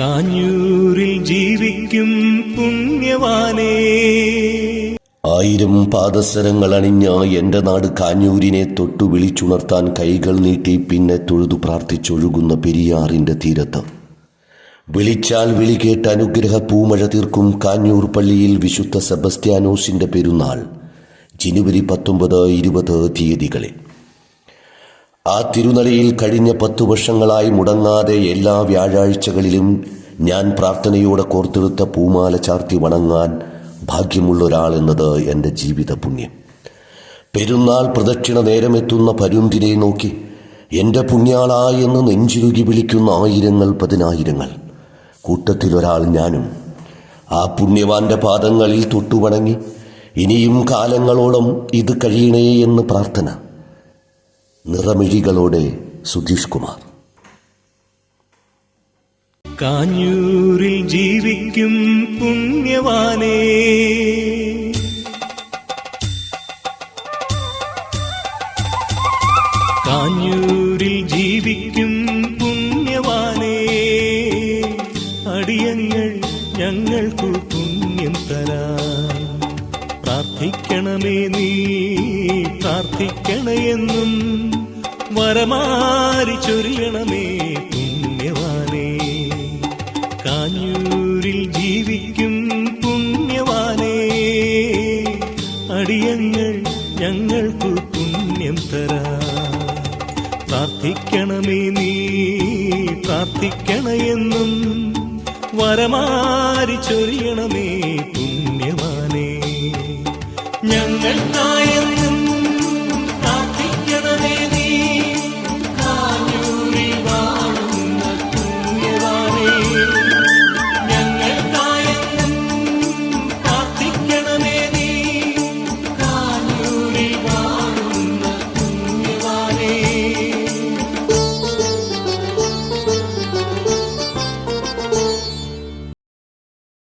കാഞ്ഞൂരിൽ ജീവിക്കും പുണ്യവാനേ. ആയിരം പാദസരങ്ങൾ അണിഞ്ഞ എന്റെ നാട് കാഞ്ഞൂരിനെ തൊട്ടു വിളിച്ചുണർത്താൻ കൈകൾ നീട്ടി പിന്നെ തൊഴുതു പ്രാർത്ഥിച്ചൊഴുകുന്ന പെരിയാറിന്റെ തീരത്ത്. വിളിച്ചാൽ വിളി കേട്ട് അനുഗ്രഹ പൂമഴ തീർക്കും കാഞ്ഞൂർ പള്ളിയിൽ വിശുദ്ധ സെബസ്റ്റ്യാനോസിന്റെ പെരുന്നാൾ ജനുവരി പത്തൊമ്പത് ഇരുപത് തീയതികളിൽ. ആ തിരുനടയിൽ കഴിഞ്ഞ പത്തു വർഷങ്ങളായി മുടങ്ങാതെ എല്ലാ വ്യാഴാഴ്ചകളിലും ഞാൻ പ്രാർത്ഥനയോടെ കോർത്തെടുത്ത പൂമാല ചാർത്തി വണങ്ങാൻ ഭാഗ്യമുള്ള ഒരാൾ എന്നത് എന്റെ ജീവിത പുണ്യം. പെരുന്നാൾ പ്രദക്ഷിണ നേരമെത്തുന്ന പരുന്തിനെ നോക്കി എന്റെ പുണ്യാളായെന്ന് നെഞ്ചിരുകി വിളിക്കുന്ന ആയിരങ്ങൾ പതിനായിരങ്ങൾ. കൂട്ടത്തിലൊരാൾ ഞാനും. ആ പുണ്യവാന്റെ പാദങ്ങളിൽ തൊട്ടുവണങ്ങി ഇനിയും കാലങ്ങളോളം ഇത് കഴിയണേ എന്ന് പ്രാർത്ഥന. നിറമിഴികളോടെ സുധീഷ് കുമാർ. കാഞ്ഞൂരിൽ ജീവിക്കും പുണ്യവാനേ. കാഞ്ഞൂരിൽ ജീവിക്കും പുണ്യവാനേ. അടിയങ്ങൾ ഞങ്ങൾക്കു പുണ്യം തരാൻ പ്രാർത്ഥിക്കണമേ നീ പ്രാർത്ഥിക്കണയെന്നും വരമാരി ചൊരിയണമേ പുണ്യവാനേ. കാഞ്ഞൂരിൽ ജീവിക്കും പുണ്യവാനേ. അടിയങ്ങൾ ഞങ്ങൾക്കു പുണ്യം തരാ. പ്രാർത്ഥിക്കണമേ നീ പ്രാർത്ഥിക്കണയെന്നും വരമാരി ചൊരിയണമേ പുണ്യവാനേ ഞങ്ങൾക്കായെന്ന്